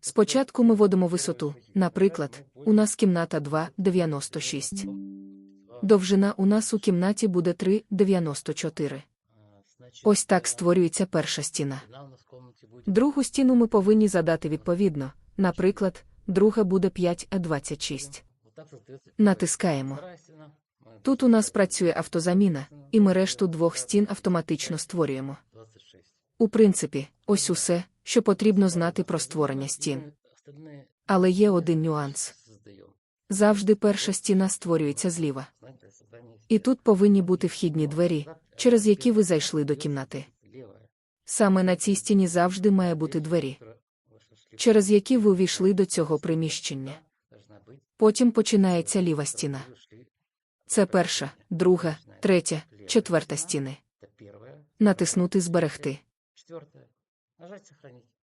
Спочатку ми вводимо висоту. Наприклад, у нас кімната 2,96. Довжина у нас у кімнаті буде 3,94. Ось так створюється перша стіна. Другу стіну ми повинні задати відповідно. Наприклад, друга буде 5,26. Натискаємо. Тут у нас працює автозаміна, і ми решту двох стін автоматично створюємо. У принципі, ось усе, що потрібно знати про створення стін. Але є один нюанс. Завжди перша стіна створюється зліва. І тут повинні бути вхідні двері, через які ви зайшли до кімнати. Саме на цій стіні завжди має бути двері, через які ви увійшли до цього приміщення. Потім починається ліва стіна. Це перша, друга, третя, четверта стіни. Натиснути Зберегти. Нажать сохранить.